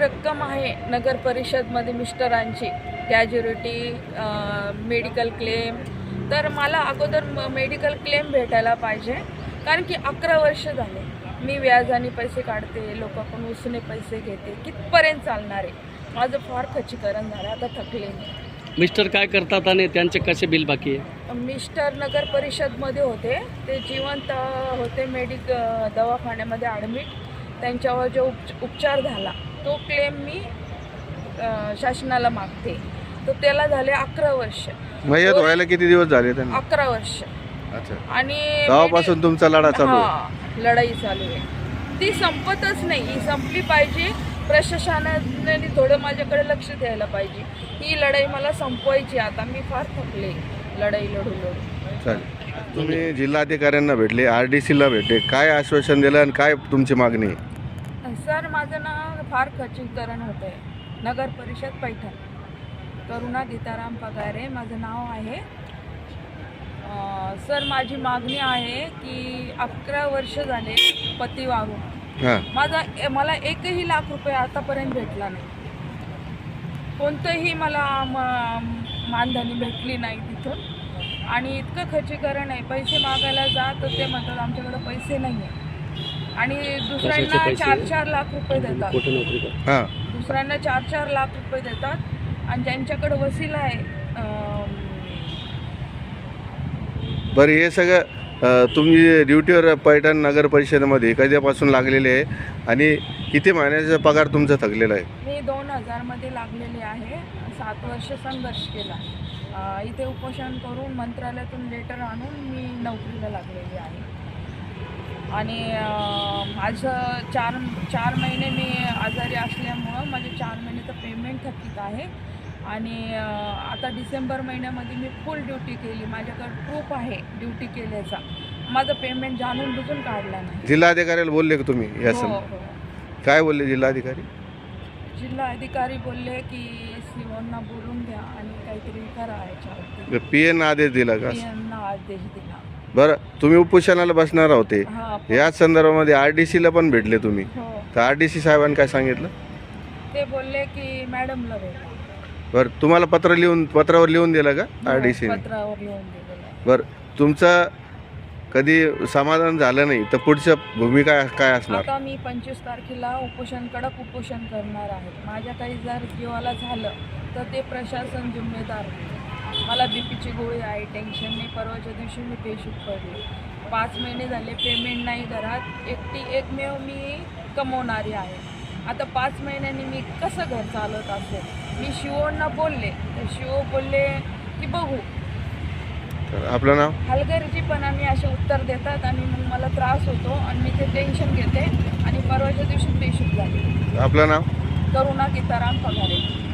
रक्कम आहे नगर परिषदमध्ये मिस्टरांची. गॅज्युरिटी medical claim तर मला अगोदर मेडिकल क्लेम भेटायला पाहिजे. कारण की अकरा वर्ष झाले. मी व्याजाने पैसे काढते लोकांकडून उसने पैसे घेते. कितपर्यंत चालणार आहे? माझं फार खच्चीकरण झालं. आता थकले मी. मिस्टर काय करतात आणि त्यांचे कसे बिल बाकी आहे? मिस्टर नगर परिषदमध्ये होते. ते जिवंत होते मेडिक दवाखान्यामध्ये ॲडमिट त्यांच्यावर जो उप उपचार झाला. तो क्लेम मी अ, शासनाला मागते. तर त्याला झाले अकरा वर्ष. मयत व्हायला किती दिवस झाले त्यांना? अकरा वर्ष. अच्छा. आणि तेव्हापासून तुमचा लढा चालू आहे. हा, लढाई चालू आहे. ती संपतच नाही. ही संपली पाहिजे. प्रशासनाने थोडं माझ्याकडे लक्ष द्यायला पाहिजे. ही लढाई मला संपवायची आता मी फार थकले लढाई लढू लढू. चालेल. तुम्ही जिल्हाधिकाऱ्यांना भेटले आर डी सीला भेटले. काय आश्वासन दिलं आणि काय तुमची मागणी? आहे सर माझं ना फार खच्चीकरण होतं आहे नगर परिषद पैठण. करुणा गीताराम पगारे माझं नाव आहे. सर माझी मागणी आहे की अकरा वर्ष झाले पती वारून. हां. माझा मला एकही लाख रुपये आतापर्यंत भेटला नाही. कोणतंही मला मानधनी भेटली नाही तिथून. आणि इतकं खच्चीकरण आहे पैसे मागायला जा तर ते म्हणतात आमच्याकडे पैसे नाही आहे आणि दुसऱ्यांना? चार चार लाख रुपये देतात. हां. दुसऱ्यांना चार चार लाख रुपये देतात. आणि ज्यांच्याकडे वसीला आहे अं, बरं हे सगळं अ, तुम्ही ड्युटीवर पैठण नगर परिषदेमध्ये कधीपासून लागलेले आहे? आणि किती महिन्याचा पगार तुमचा थकलेला आहे? मी दोन हजारमध्ये लागलेले आहे. सात वर्ष संघर्ष केला. अं, इथे उपोषण करून मंत्रालयातून लेटर आणून मी नोकरीला लागलेली आहे. आणि माझं चार चार महिने मी आजारी असल्यामुळं माझे चार महिन्याचं पेमेंट थकीत आहे. आणि आता डिसेंबर महिन्यामध्ये मी फुल ड्युटी केली. माझ्याकडे प्रूफ आहे ड्युटी केल्याचा. माझं पेमेंट जाणून बुजून काढला नाही. जिल्हाधिकाऱ्याला बोलले का तुम्ही या हो हो. काय बोलले जिल्हाधिकारी? जिल्हा अधिकारी बोलले की सीओना बोलून घ्या आणि काहीतरी करा याच्यावरती. पी एन आदेश दिला का? यांना आदेश दिला. बरं तुम्ही उपोषणाला बसणार होते. हा याच संदर्भामध्ये आर डी सीला पण भेटले तुम्ही. हो. तर आर डी सी साहेबांनी काय सांगितलं? ते बोलले की मॅडमला भेटा. बरं तुम्हाला पत्र लिहून पत्रावर लिहून दिलं का आर डी सीने? पत्रावर लिहून दिलेलं बरं तुमचं कधी समाधान झालं नाही तर पुढच्या भूमिका काय असणार? आता मी पंचवीस तारखेला उपोषण कडक उपोषण करणार आहे. माझ्या काही जर जीवाला झालं तर ते प्रशासन जिम्मेदार मला बी पीची गोळी आहे टेन्शन नाही परवाच्या दिवशी मी पेशंट पडले पाच महिने झाले पेमेंट नाही घरात. एकटी एकमेव मी कमवणारी आहे. आता पाच महिन्यांनी मी कसं घर चालत असेल? मी शिवोंना बोलले. तर शिव बोलले की बघू. तर आपलं नाव? हलगर्जीपणाने असे उत्तर देतात आणि मग मला त्रास होतो आणि मी ते टेन्शन घेते आणि परवाच्या दिवशी पेशंट झाले. आपलं नाव? करुणा गीताराम पगारे.